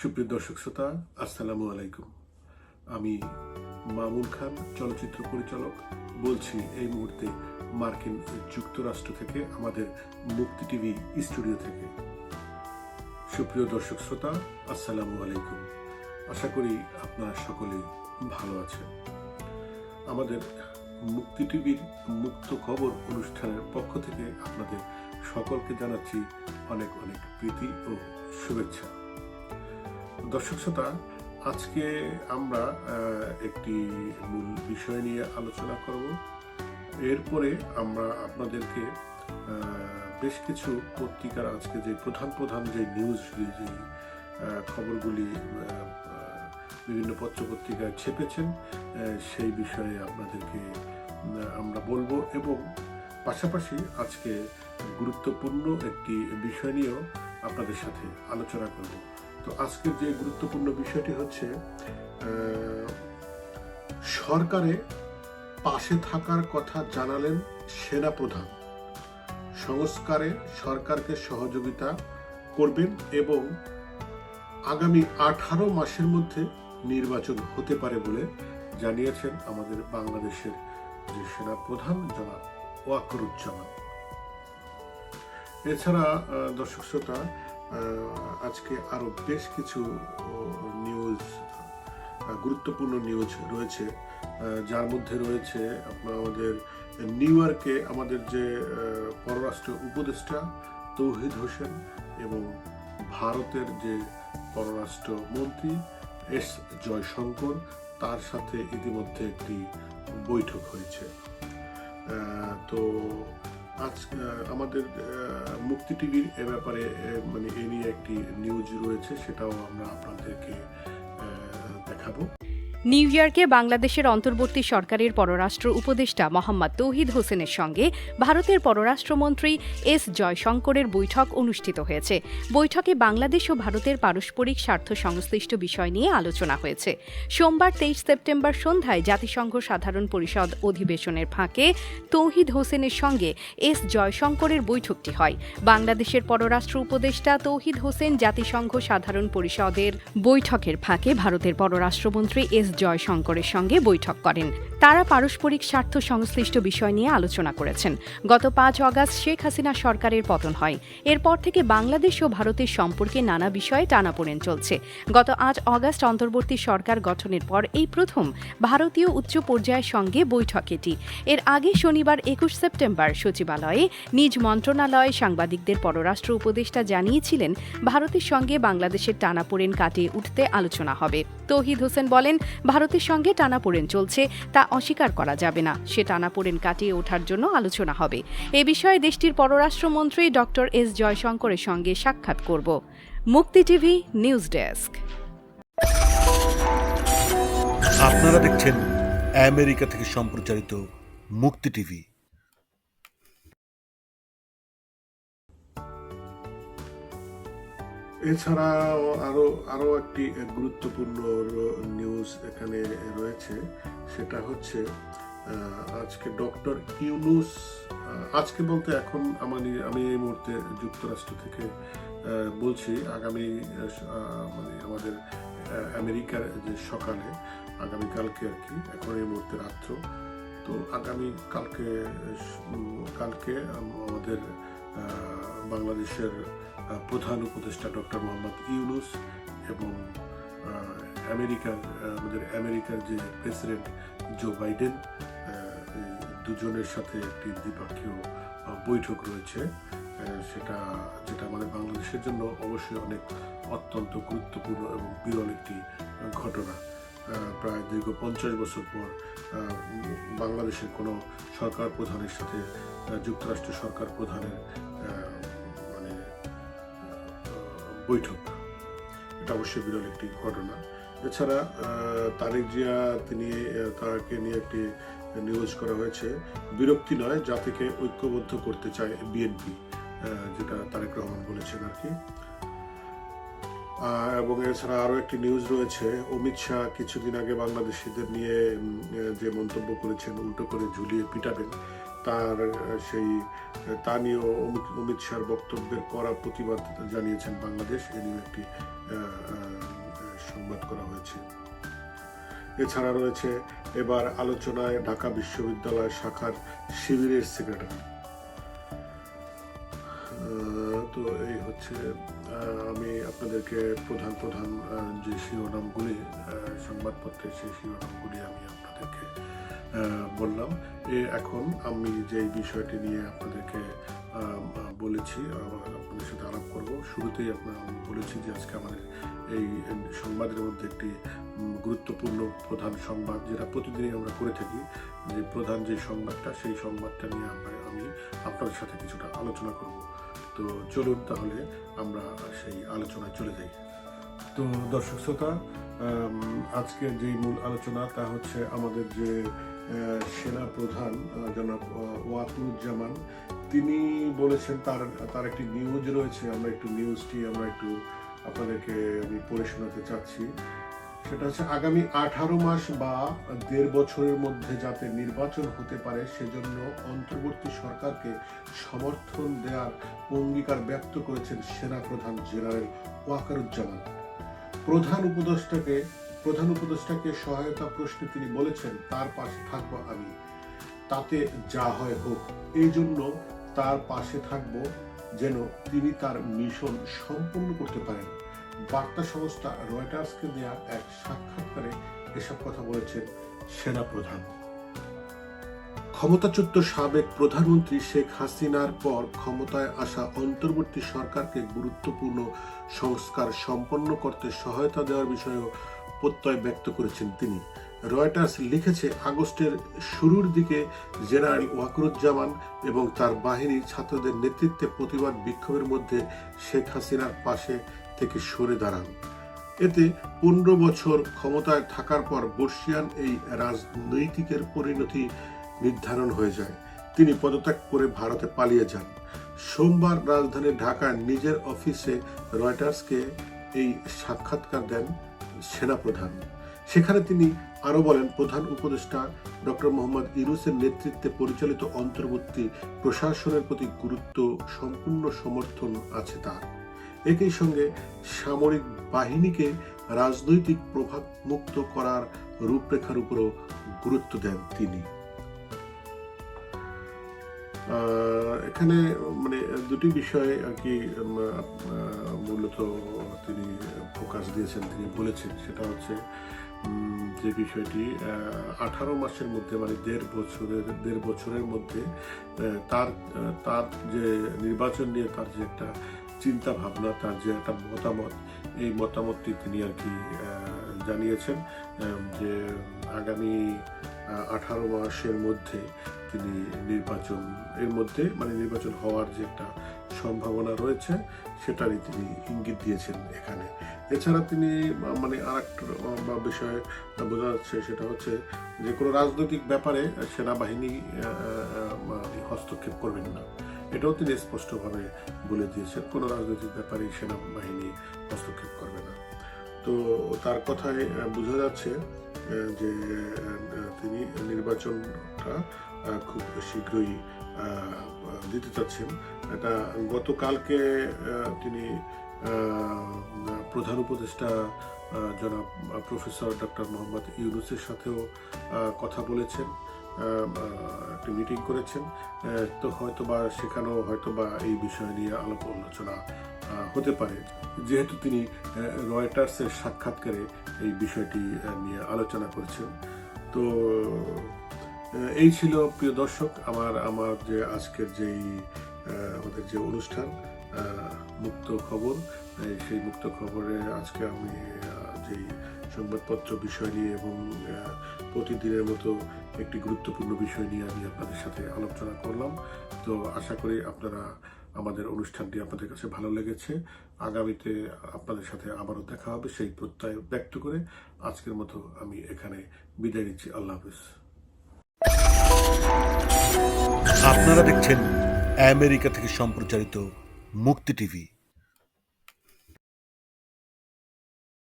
সুপ্রিয় দর্শক শ্রোতা, আসসালামু আলাইকুম। আমি মামুন খান, চলচ্চিত্র পরিচালক। বলছি এই মুহূর্তে মার্কিন যুক্তরাষ্ট্র থেকে, আমাদের মুক্তি টিভি স্টুডিও থেকে। সুপ্রিয় দর্শক শ্রোতা, আসসালামু আলাইকুম। আশা করি আপনারা সকলে ভালো আছেন। আমাদের মুক্তি টিভির মুক্ত খবর অনুষ্ঠানের পক্ষ থেকে আপনাদের সকলকে জানাচ্ছি অনেক অনেক প্রীতি ও শুভেচ্ছা। দর্শক শ্রোতা, আজকে আমরা একটি মূল বিষয় নিয়ে আলোচনা করব। এরপরে আমরা আপনাদেরকে বেশ কিছু পত্রিকার আজকে যে প্রধান প্রধান যে নিউজগুলি যে খবরগুলি বিভিন্ন পত্রপত্রিকায় ছেপেছেন সেই বিষয়ে আপনাদেরকে আমরা বলব এবং পাশাপাশি আজকে গুরুত্বপূর্ণ একটি বিষয় নিয়েও আপনাদের সাথে আলোচনা করব। তো আজকের যে গুরুত্বপূর্ণ বিষয়টি হচ্ছে সরকারে পাশে থাকার কথা জানালেন সেনা প্রধান সংস্কারে সরকারকে সহযোগিতা করবেন এবং আগামী আঠারো মাসের মধ্যে নির্বাচন হতে পারে বলে জানিয়েছেন আমাদের বাংলাদেশের যে সেনা প্রধান জনাব ওয়াকরুজ্জামান। এছাড়া দর্শক শ্রোতা আজকে আরও বেশ কিছু নিউজ গুরুত্বপূর্ণ নিউজ রয়েছে। যার মধ্যে রয়েছে আপনার আমাদের নিউ ইয়র্কে আমাদের যে পররাষ্ট্র উপদেষ্টা তৌহিদ হোসেন এবং ভারতের যে পররাষ্ট্র মন্ত্রী এস জয়শঙ্কর, তার সাথে ইতিমধ্যে একটি বৈঠক হয়েছে। তো আজ আমাদের মুক্তি টিভির এ ব্যাপারে মানে এ নিয়ে একটি নিউজ রয়েছে, সেটাও আমরা আপনাদেরকে দেখাবো। নিউ ইয়র্কে বাংলাদেশের অন্তর্বর্তী সরকারের পররাষ্ট্র উপদেষ্টা মোহাম্মদ তৌহিদ হোসেনের সঙ্গে ভারতের পররাষ্ট্রমন্ত্রী এস জয়শঙ্করের বৈঠক অনুষ্ঠিত হয়েছে। বৈঠকে বাংলাদেশ ও ভারতের পারস্পরিক স্বার্থ সংশ্লিষ্ট বিষয় নিয়ে আলোচনা হয়েছে। সোমবার তেইশ সেপ্টেম্বর সন্ধ্যায় জাতিসংঘ সাধারণ পরিষদ অধিবেশনের ফাঁকে তৌহিদ হোসেনের সঙ্গে এস জয়শঙ্করের বৈঠকটি হয়। বাংলাদেশের পররাষ্ট্র উপদেষ্টা তৌহিদ হোসেন জাতিসংঘ সাধারণ পরিষদের বৈঠকের ফাঁকে ভারতের পররাষ্ট্রমন্ত্রী এস জয়শঙ্করের সঙ্গে বৈঠক করেন। তারা পারস্পরিক স্বার্থ সংশ্লিষ্ট বিষয় নিয়ে আলোচনা করেছেন। গত পাঁচ অগাস্ট শেখ হাসিনা সরকারের পতন হয়। এরপর থেকে বাংলাদেশ ও ভারতের সম্পর্কে নানা বিষয়ে টানাপোড়েন চলছে। গত আট অগাস্ট অন্তর্বর্তী সরকার গঠনের পর এই প্রথম ভারতীয় উচ্চ পর্যায়ের সঙ্গে বৈঠক এটি। এর আগে শনিবার একুশ সেপ্টেম্বর সচিবালয়ে নিজ মন্ত্রণালয়ে সাংবাদিকদের পররাষ্ট্র উপদেষ্টা জানিয়েছিলেন, ভারতের সঙ্গে বাংলাদেশের টানাপোড়েন কাটিয়ে উঠতে আলোচনা হবে। তৌহিদ হোসেন বলেন ভারতের সঙ্গে টানাপোড়েন চলছে, তা অস্বীকার করা যাবে না। সে টানাপোড়েন কাটিয়ে ওঠার জন্য আলোচনা হবে। এ বিষয়ে দেশটির পররাষ্ট্রমন্ত্রী ডক্টর এস. জয়শঙ্করের সঙ্গে সাক্ষাৎ করব। মুক্তি টিভি, নিউজ ডেস্ক। আপনারা দেখছেন আমেরিকা থেকে সম্প্রচারিত মুক্তি টিভি। এছাড়াও আরও আরও একটি গুরুত্বপূর্ণ নিউজ এখানে রয়েছে, সেটা হচ্ছে আজকে ডক্টর ইউনুস আজকে বলতে এখন আমি আমি এই মুহূর্তে যুক্তরাষ্ট্র থেকে বলছি, আগামী মানে আমাদের আমেরিকার যে সকালে, আগামীকালকে আর কি, এখন এই মুহূর্তে রাত্র, তো আগামী কালকে কালকে আমাদের বাংলাদেশের প্রধান উপদেষ্টা ডক্টর মোহাম্মদ ইউনুস এবং আমেরিকার আমাদের আমেরিকার যে প্রেসিডেন্ট জো বাইডেন দুজনের সাথে একটি দ্বিপাক্ষীয় বৈঠক রয়েছে। সেটা, যেটা আমাদের বাংলাদেশের জন্য অবশ্যই অনেক অত্যন্ত গুরুত্বপূর্ণ এবং বিরল একটি ঘটনা। প্রায় দীর্ঘ পঞ্চাশ বছর পর বাংলাদেশের কোনো সরকার প্রধানের সাথে যুক্তরাষ্ট্র সরকার প্রধানের বৈঠক। এটা অবশ্যই বিরল একটি ঘটনা। এছাড়া তারেক জিয়া, তিনি তাকে নিয়ে একটি নিউজ করা হয়েছে। বিরক্তি নয় জাতিকে ঐক্যবদ্ধ করতে চায় বিএনপি যেটা তারেক রহমান বলেছেন আর কি। এবং এছাড়া আরও একটি নিউজ রয়েছে, অমিত শাহ কিছুদিন আগে বাংলাদেশিদের নিয়ে যে মন্তব্য করেছেন, উল্টো করে ঝুলিয়ে পিটাবেন। তার সেই তা নিয়েও অমিত শাহর বক্তব্যের করা প্রতিবাদ জানিয়েছেন বাংলাদেশ। এ নিয়ে একটি সংবাদ করা হয়েছে। এছাড়া রয়েছে এবার আলোচনায় ঢাকা বিশ্ববিদ্যালয় শাখার শিবিরের সেক্রেটারি। তো এই হচ্ছে আমি আপনাদেরকে প্রধান প্রধান যে শিরোনামগুলি সংবাদপত্রের সেই শিরোনামগুলি আমি আপনাদেরকে বললাম, এ এখন আমি যে বিষয়টি নিয়ে আপনাদেরকে বলেছি আপনাদের সাথে আলাপ করব, শুরুতেই আপনার বলেছি যে আজকে আমাদের এই সংবাদের মধ্যে একটি গুরুত্বপূর্ণ প্রধান সংবাদ যেটা প্রতিদিনই আমরা করে থাকি, যে প্রধান যে সংবাদটা, সেই সংবাদটা নিয়ে আমরা, আমি আপনাদের সাথে কিছুটা আলোচনা করব। তো চলুন তাহলে আমরা সেই আলোচনায় চলে যাই। তো দর্শক শ্রোতা আজকের যে মূল আলোচনা, তা হচ্ছে আমাদের যে সেনা প্রধান জনাব ওয়াকুরুজ্জামান তিনি বলেছেন তার তার একটি নিউজ রয়েছে, আমরা একটু নিউজটি, আমরা একটু আপনাদেরকে আমি পড়ে শোনাতে চাচ্ছি। সেটা হচ্ছে, আগামী আঠারো মাস বা দেড় বছরের মধ্যে যাতে নির্বাচন হতে পারে, সেজন্য অন্তর্বর্তী সরকারকে সমর্থন দেওয়ার অঙ্গীকার ব্যক্ত করেছেন সেনা প্রধান জেনারেল ওয়াকারুজ্জামান। প্রধান উপদেষ্টাকে প্রধান উপদেষ্টাকে সহায়তা প্রশ্নে তিনি বলেছেন, তার পাশে থাকব আমি। তাতে যা হয় হোক। এই জন্য তার পাশে থাকব যেন তিনি তার মিশন সম্পূর্ণ করতে পারেন। বার্তা সংস্থা রয়টার্সকে দেয়া এক সাক্ষাৎকারে এসব কথা বলেছেন সেনা প্রধান। ক্ষমতাচ্যুত সাবেক প্রধানমন্ত্রী শেখ হাসিনার পর ক্ষমতায় আসা অন্তর্বর্তী সরকারকে গুরুত্বপূর্ণ সংস্কার সম্পন্ন করতে সহায়তা দেওয়ার বিষয়েও প্রত্যয় ব্যক্ত করেছেন তিনি। রয়টার্স লিখেছে, আগস্টের শুরুর দিকে জেনারেল ওয়াকরুজ্জামান এবং তার বাহিনীর ছাত্রদের নেতৃত্বে প্রতিবাদ বিক্ষোভের মধ্যে শেখ হাসিনার পাশে থেকে সরে দাঁড়ান। এতে পনেরো বছর ক্ষমতায় থাকার পর বর্ষিয়ান এই রাজনৈতিকের পরিণতি নির্ধারণ হয়ে যায়। তিনি পদত্যাগ করে ভারতে পালিয়ে যান। সোমবার রাজধানী ঢাকায় নিজের অফিসে রয়টার্সকে এই সাক্ষাৎকার দেন সেনাপ্রধান। সেখানে তিনি আরও বলেন, প্রধান উপদেষ্টা ডক্টর মোহাম্মদ ইউনুসের নেতৃত্বে পরিচালিত অন্তর্বর্তী প্রশাসনের প্রতি গুরুত্ব, সম্পূর্ণ সমর্থন আছে তার। একই সঙ্গে সামরিক বাহিনীকে রাজনৈতিক প্রভাব মুক্ত করার রূপরেখার উপরও গুরুত্ব দেন তিনি। এখানে মানে দুটি বিষয়ে আর কি মূলত তিনি ফোকাস দিয়েছেন, তিনি বলেছেন। সেটা হচ্ছে যে বিষয়টি আঠারো মাসের মধ্যে মানে দেড় বছরের দেড় বছরের মধ্যে তার তার যে নির্বাচন নিয়ে তার যে একটা চিন্তা ভাবনা, তার যে একটা মতামত, এই মতামতটি তিনি আর কি জানিয়েছেন যে আগামী আঠারো মাসের মধ্যে তিনি নির্বাচন, এর মধ্যে মানে নির্বাচন হওয়ার যে একটা সম্ভাবনা রয়েছে, সেটারই তিনি ইঙ্গিত দিয়েছেন এখানে। এছাড়া তিনি মানে আর একটা বিষয় বোঝা যাচ্ছে সেটা হচ্ছে যে কোনো রাজনৈতিক ব্যাপারে সেনাবাহিনী হস্তক্ষেপ করবেন না। এটাও তিনি স্পষ্টভাবে বলে দিয়েছেন, কোনো রাজনৈতিক ব্যাপারে সেনাবাহিনী হস্তক্ষেপ করবে না। তো তার কথায় বোঝা যাচ্ছে যে তিনি নির্বাচনটা খুব শীঘ্রই দিতে চাচ্ছেন। এটা গতকালকে তিনি প্রধান উপদেষ্টা জনাব প্রফেসর ডক্টর মোহাম্মদ ইউনুসের সাথেও কথা বলেছেন একটি মিটিং করেছেন। তো হয়তোবা সেখানেও হয়তোবা এই বিষয় নিয়ে আলাপ আলোচনা হতে পারে। যেহেতু তিনি রয়টার্সের সাক্ষাৎকারে এই বিষয়টি নিয়ে আলোচনা করেছেন। তো এই ছিল প্রিয় দর্শক, আমার আমার যে আজকের যেই আমাদের যে অনুষ্ঠান মুক্ত খবর সেই মুক্ত খবরে আজকে আমি যেই সংবাদপত্র বিষয় নিয়ে এবং প্রতিদিনের মতো একটি গুরুত্বপূর্ণ বিষয় নিয়ে আমি আপনাদের সাথে আলোচনা করলাম। তো আশা করি আপনারা আমাদের অনুষ্ঠানটি আপনাদের কাছে ভালো লেগেছে। আগামীতে আপনাদের সাথে আবারও দেখা হবে সেই প্রত্যয় ব্যক্ত করে। আজকের মতো আমি এখানে বিদায় নিচ্ছি। আল্লাহ হাফিজ। আপনারা দেখছেন আমেরিকা থেকে সম্প্রচারিত মুক্তি টিভি।